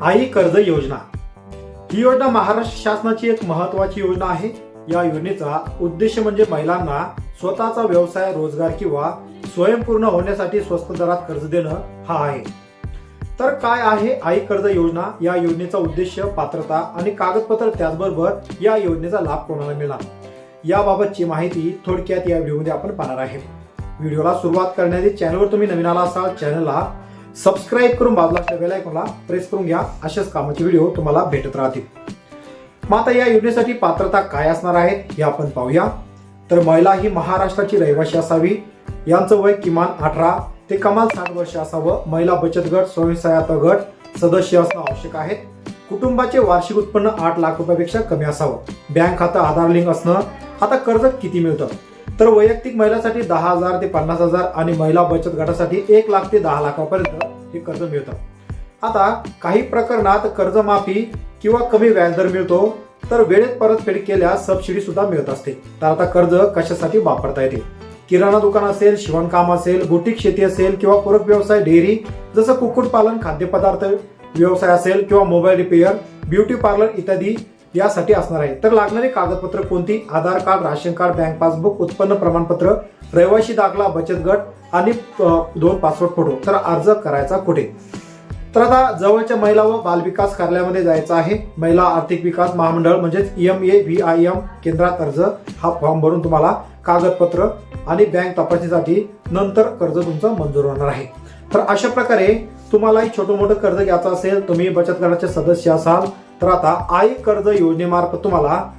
आई कर्ज योजना. ही योजना महाराष्ट्र शासनाची एक महत्वाची योजना आहे. या योजनेचा उद्देश म्हणजे महिलांना स्वतःचा व्यवसाय रोजगार किंवा स्वयंपूर्ण होण्यासाठी स्वस्त दरात कर्ज देणं हा आहे. तर काय आहे आई कर्ज योजना? या योजनेचा उद्देश पात्रता आणि कागदपत्र त्याचबरोबर या योजनेचा लाभ कोणाला मिळणार? याबाबतची माहिती थोडक्यात या व्हिडिओमध्ये आपण पाहणार आहे. व्हिडिओला सुरुवात करण्याआधी चॅनलवर तुम्ही नवीन आला असाल चॅनलला सबस्क्राईब करून बाजूला असल्या बेलायकॉनला प्रेस करून घ्या. अशाच कामाचे व्हिडिओ तुम्हाला भेटत राहतील. मग आता या योजनेसाठी पात्रता काय असणार आहे हे आपण पाहूया. तर महिला ही महाराष्ट्राची रहिवासी असावी. यांचं वय किमान अठरा ते कमाल साठ वर्ष असावं. महिला बचत गट स्वयंसहायता गट सदस्य असणं आवश्यक आहे. कुटुंबाचे वार्षिक उत्पन्न आठ लाख रुपयापेक्षा कमी असावं. बँक खातं आधार लिंक असणं आता कर्ज किती मिळतं? तर वैयक्तिक महिलासाठी दहा हजार ते पन्नास हजार आणि महिला बचत गटासाठी एक लाख ते दहा लाखापर्यंत हे कर्ज मिळतं. आता काही प्रकरणात कर्जमाफी किंवा कमी व्याजदर मिळतो तर वेळेत परतफेड केल्यास सबसिडी सुद्धा मिळत असते. तर आता कर्ज कशासाठी वापरता येते? किराणा दुकान असेल शिवणकाम असेल बुटीक शेती असेल किंवा पूरक व्यवसाय डेअरी जसं कुक्कुटपालन खाद्यपदार्थ व्यवसाय असेल किंवा मोबाईल रिपेअर ब्युटी पार्लर इत्यादी यासाठी असणार आहे. तर लागणारी कागदपत्र कोणती? Aadhaar card ration card bank passbook उत्पन्न प्रमाणपत्र रहिवाशी दाखला बचत गट आणि दोन पासपोर्ट फोटो. तर अर्ज करायचा कुठे? तर आता जवळच्या महिला व बालविकास कार्यालयामध्ये जायचं आहे. महिला आर्थिक विकास महामंडळ म्हणजेच M A V I M केंद्रात अर्ज. हा फॉर्म भरून तुम्हाला कागदपत्र आणि बँक तपासणीसाठी नंतर कर्ज तुमचं मंजूर होणार आहे. तर अशा प्रकारे तुम्हालाही छोटं मोठं कर्ज घ्यायचं असेल तुम्ही बचत गटाचे सदस्य असाल तर आता आई कर्ज योजनेमार्फत तुम्हाला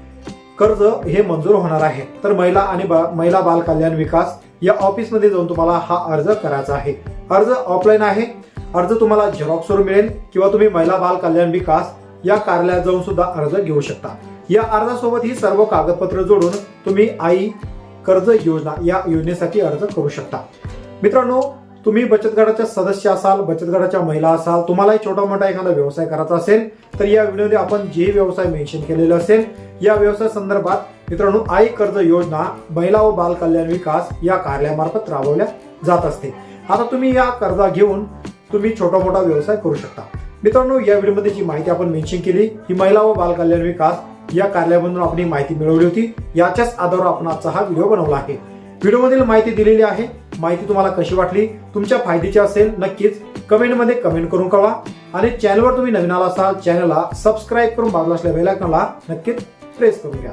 कर्ज हे मंजूर होणार आहे. तर महिला आणि बा- महिला बाल कल्याण विकास या ऑफिसमध्ये जाऊन तुम्हाला हा अर्ज करायचा आहे. अर्ज ऑफलाईन आहे. अर्ज तुम्हाला झेरॉक्सवर मिळेल किंवा तुम्ही महिला बाल कल्याण विकास या कार्यालयात जाऊन सुद्धा अर्ज घेऊ शकता. या अर्जासोबत ही सर्व कागदपत्र जोडून तुम्ही आई कर्ज योजना या योजनेसाठी अर्ज करू शकता. मित्रांनो तुम्ही बचत गटाच्या सदस्य असाल बचत गटाच्या महिला असाल तुम्हालाही छोटा मोठा एखादा व्यवसाय करायचा असेल तर या व्हिडिओमध्ये आपण जे व्यवसाय मेन्शन केलेले असेल या व्यवसाय संदर्भात मित्रांनो आई कर्ज योजना महिला व बाल कल्याण विकास या कार्यालयामार्फत राबवल्या जात असते. आता तुम्ही या कर्जा घेऊन तुम्ही छोटा मोठा व्यवसाय करू शकता. मित्रांनो या व्हिडिओमध्ये जी माहिती आपण मेन्शन केली ही महिला व बाल कल्याण विकास या कार्यालयामधून आपण ही माहिती मिळवली होती. याच्याच आधारावर आपण आजचा हा व्हिडिओ बनवला आहे. व्हिडिओमधील माहिती दिलेली आहे. माहिती तुम्हाला कशी वाटली तुमच्या फायद्याची असेल नक्कीच कमेंटमध्ये कमेंट करून कळवा. आणि चॅनलवर तुम्ही नवीन आला असाल चॅनलला सबस्क्राईब करून बाजूला असल्या बेलायकनला नक्कीच प्रेस करून घ्या.